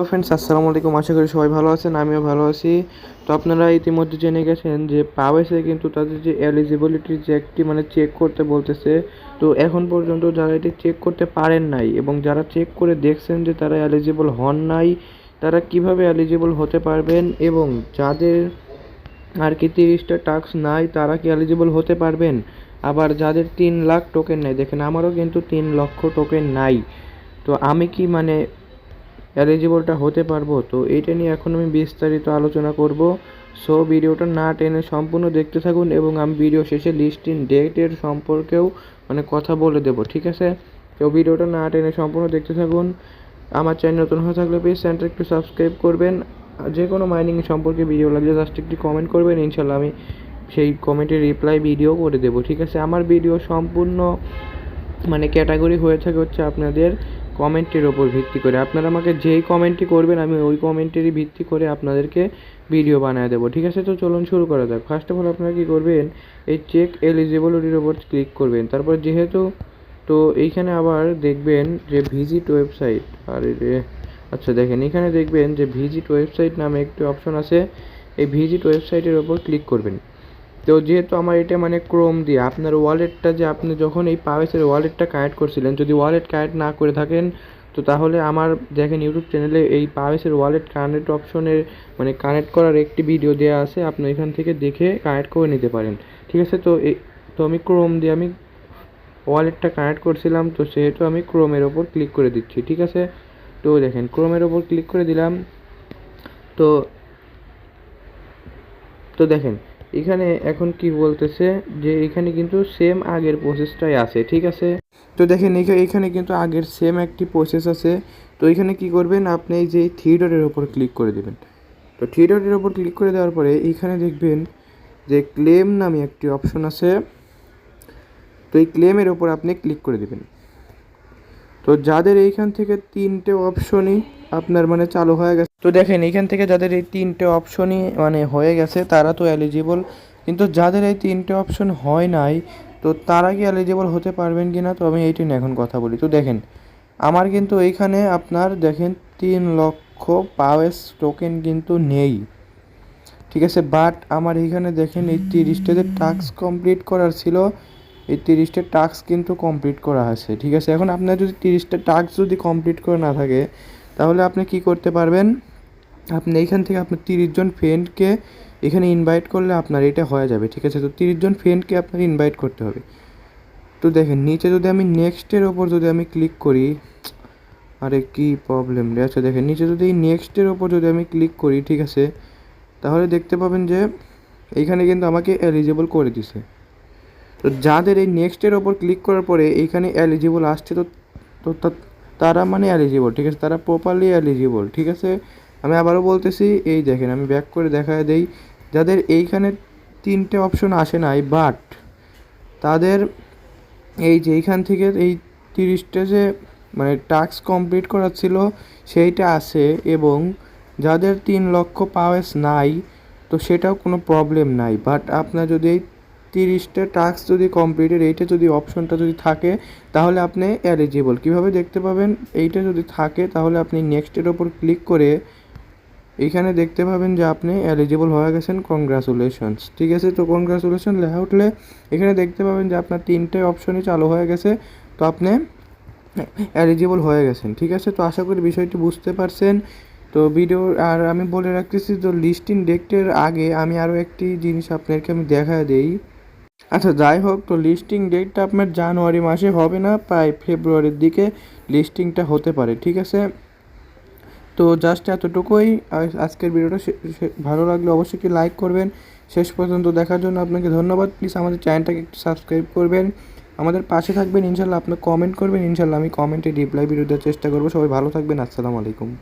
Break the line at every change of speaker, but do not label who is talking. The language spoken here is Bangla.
তো ফ্রেন্ডস, আসসালামু আলাইকুম। আশা করি সবাই ভালো আছেন, আমিও ভালো আছি। তো আপনারা ইতিমধ্যে জেনে গেছেন যে পাওয়েসে কিন্তু তাদের যে এলিজিবিলিটি যে একটি মানে চেক করতে বলতেছে, তো এখন পর্যন্ত যারা এটি চেক করতে পারেন নাই এবং যারা চেক করে দেখছেন যে তারা এলিজিবল হন নাই, তারা কীভাবে এলিজিবল হতে পারবেন এবং যাদের আর কি তিরিশটা টাস্ক নাই, তারা কি এলিজিবল হতে পারবেন? আবার যাদের তিন লাখ টোকেন নাই, দেখেন আমারও কিন্তু তিন লক্ষ টোকেন নাই। তো আমি কি মানে এলিজিবলটা হতে পারব। তো এইটা নিয়ে এখন আমি বিস্তারিত আলোচনা করব। সো ভিডিওটা না টেনে সম্পূর্ণ দেখতে থাকুন এবং আমি ভিডিও শেষে লিস্টিং ডেটের সম্পর্কেও মানে কথা বলে দেবো, ঠিক আছে? তো ভিডিওটা না টেনে সম্পূর্ণ দেখতে থাকুন। আমার চ্যানেল নতুন হয়ে থাকলে প্লিজ চ্যানেলটা একটু সাবস্ক্রাইব করবেন। যে কোনো মাইনিং সম্পর্কে ভিডিও লাগলে জাস্ট একটি কমেন্ট করবেন ইনশাল্লাহ আমি সেই কমেন্টের রিপ্লাই ভিডিও করে দেবো, ঠিক আছে? আমার ভিডিও সম্পূর্ণ মানে ক্যাটাগরি হয়ে থাকে হচ্ছে আপনাদের কমেন্টের ওপর ভিত্তি করে। আপনারা আমাকে যেই কমেন্টটি করবেন, আমি ওই কমেন্টেরই ভিত্তি করে আপনাদেরকে ভিডিও বানিয়ে দেবো। ঠিক আছে? তো চলুন শুরু করা যাক। ফার্স্ট অফ অল আপনারা কী করবেন, এই চেক এলিজিবিলিটির ওপর ক্লিক করবেন। তারপর যেহেতু, তো এইখানে আবার দেখবেন যে ভিজিট ওয়েবসাইট আর আচ্ছা দেখেন, এখানে দেখবেন যে ভিজিট ওয়েবসাইট নামে একটি অপশন আছে। এই ভিজিট ওয়েবসাইটের ওপর ক্লিক করবেন। তো যেহেতু আমার এটা মানে ক্রোম দিয়ে, আপনার ওয়ালেটটা যে আপনি যখন এই পাওয়েসের ওয়ালেটটা কানেক্ট করছিলেন, যদি ওয়ালেট কানেক্ট না করে থাকেন, তো তাহলে আমার দেখেন ইউটিউব চ্যানেলে এই পাওয়েসের ওয়ালেট কানেক্ট অপশনের মানে কানেক্ট করার একটি ভিডিও দেওয়া আছে, আপনি এখান থেকে দেখে কানেক্ট করে নিতে পারেন। ঠিক আছে? তো তো আমি ক্রোম দিয়ে আমি ওয়ালেটটা কানেক্ট করছিলাম, তো সেহেতু আমি ক্রোমের ওপর ক্লিক করে দিচ্ছি, ঠিক আছে? তো দেখেন, ক্রোমের ওপর ক্লিক করে দিলাম, তো তো দেখেন এখানে এখন কি বলতেছে যে এখানে কিন্তু সেম আগের প্রসেসটাই আছে, ঠিক আছে? তো দেখেন, এখা- এখানে কিন্তু আগের সেম একটি প্রসেস আছে। তো এখানে কি করবেন, আপনি এই যে ডটের ওপর ক্লিক করে দেবেন। তো ডটের ওপর ক্লিক করে দেওয়ার পরে এইখানে দেখবেন যে ক্লেম নামে একটি অপশন আছে। তো এই ক্লেমের ওপর আপনি ক্লিক করে দেবেন। তো যাদের এইখান থেকে তিনটে অপশনই আপনার মানে চালু হয়ে গেছে। তো দেখেন, এখান থেকে যাদের এই তিনটে অপশনই মানে হয়ে গেছে, তারা তো এলিজিবল কিন্তু যাদের এই তিনটে অপশন হয় নাই, তো তারা কি এলিজিবল হতে পারবেন কি না? তো আমি এইটি নিয়ে এখন কথা বলি। তো দেখেন, আমার কিন্তু এইখানে আপনার দেখেন, তিন লক্ষ পাওয়েস টোকেন কিন্তু নেই। ঠিক আছে বাট আমার এইখানে দেখেন, এই তিরিশটা যে টাস্ক কমপ্লিট করার ছিল, এই তিরিশটা টাস্ক কিন্তু কমপ্লিট করা আছে। ঠিক আছে, এখন আপনার যদি তিরিশটা টাস্ক যদি কমপ্লিট করে না থাকে তাহলে আপনি কি করতে পারবেন? আপনি এইখান থেকে আপনার তিরিশ জন ফ্রেন্ডকে এখানে ইনভাইট করলে আপনার এটা হয়ে যাবে, ঠিক আছে? তো তিরিশ জন ফ্রেন্ডকে আপনার ইনভাইট করতে হবে। তো দেখেন, নিচে যদি আমি নেক্সটের ওপর যদি আমি ক্লিক করি, আরে কি প্রবলেম রে? আচ্ছা দেখেন, নিচে যদি এই নেক্সটের ওপর যদি আমি ক্লিক করি, ঠিক আছে? তাহলে দেখতে পাবেন যে এইখানে কিন্তু আমাকে এলিজিবল করে দিছে। তো যাদের এই নেক্সটের ওপর ক্লিক করার পরে এইখানে এলিজিবল আসছে তো তো তারা মানে এলিজিবল ঠিক আছে? তারা প্রপারলি এলিজিবল ঠিক আছে? আমি আবারও বলতেছি, এই দেখেন, আমি ব্যাক করে দেখায় দেই, যাদের এইখানে তিনটে অপশন আসে নাই বাট তাদের এই যে এইখান থেকে এই তিরিশটা যে মানে টাস্ক কমপ্লিট করার ছিল, সেইটা আছে এবং যাদের তিন লক্ষ পাওয়ার্স নাই, তো সেটাও কোনো প্রবলেম নাই। বাট আপনার যদি এই তিরিশটা টাস্ক যদি কমপ্লিটেড এইটা যদি অপশনটা যদি থাকে, তাহলে আপনি এলিজিবল কীভাবে দেখতে পাবেন? এইটা যদি থাকে, তাহলে আপনি নেক্সটের ওপর ক্লিক করে এইখানে দেখতে পাবেন যে আপনি এলিজিবল হয়ে গেছেন। কংগ্রাচুলেশনস ঠিক আছে? তো কংগ্রাচুলেশন লেখা উঠলে এখানে দেখতে পাবেন যে আপনার তিনটে অপশনই চালু হয়ে গেছে। তো আপনি এলিজিবল হয়ে গেছেন। ঠিক আছে? তো আশা করি বিষয়টি বুঝতে পারছেন। তো ভিডিও আর আমি বলে রাখতেছি তো লিস্টিং ডেটের আগে আমি আরও একটি জিনিস আপনাকে আমি দেখা দেই। আচ্ছা যাই হোক, তো লিস্টিং ডেটটা আপনার জানুয়ারি মাসে হবে না, প্রায় ফেব্রুয়ারির দিকে লিস্টিংটা হতে পারে, ঠিক আছে? তো জাস্ট এতটুকুই আজ- আজকের ভিডিওটা ভালো লাগলে অবশ্যই কি লাইক করবেন। শেষ পর্যন্ত দেখার জন্য আপনাকে ধন্যবাদ। প্লিজ আমাদের চ্যানেলটাকে একটু সাবস্ক্রাইব করবেন। আমাদের পাশে থাকবেন, ইনশাল্লাহ আপনি কমেন্ট করবেন। ইনশাল্লাহ আমি কমেন্টে রিপ্লাই ভিডিও দেওয়ার চেষ্টা করব। সবাই ভালো থাকবেন, আসসালামু আলাইকুম।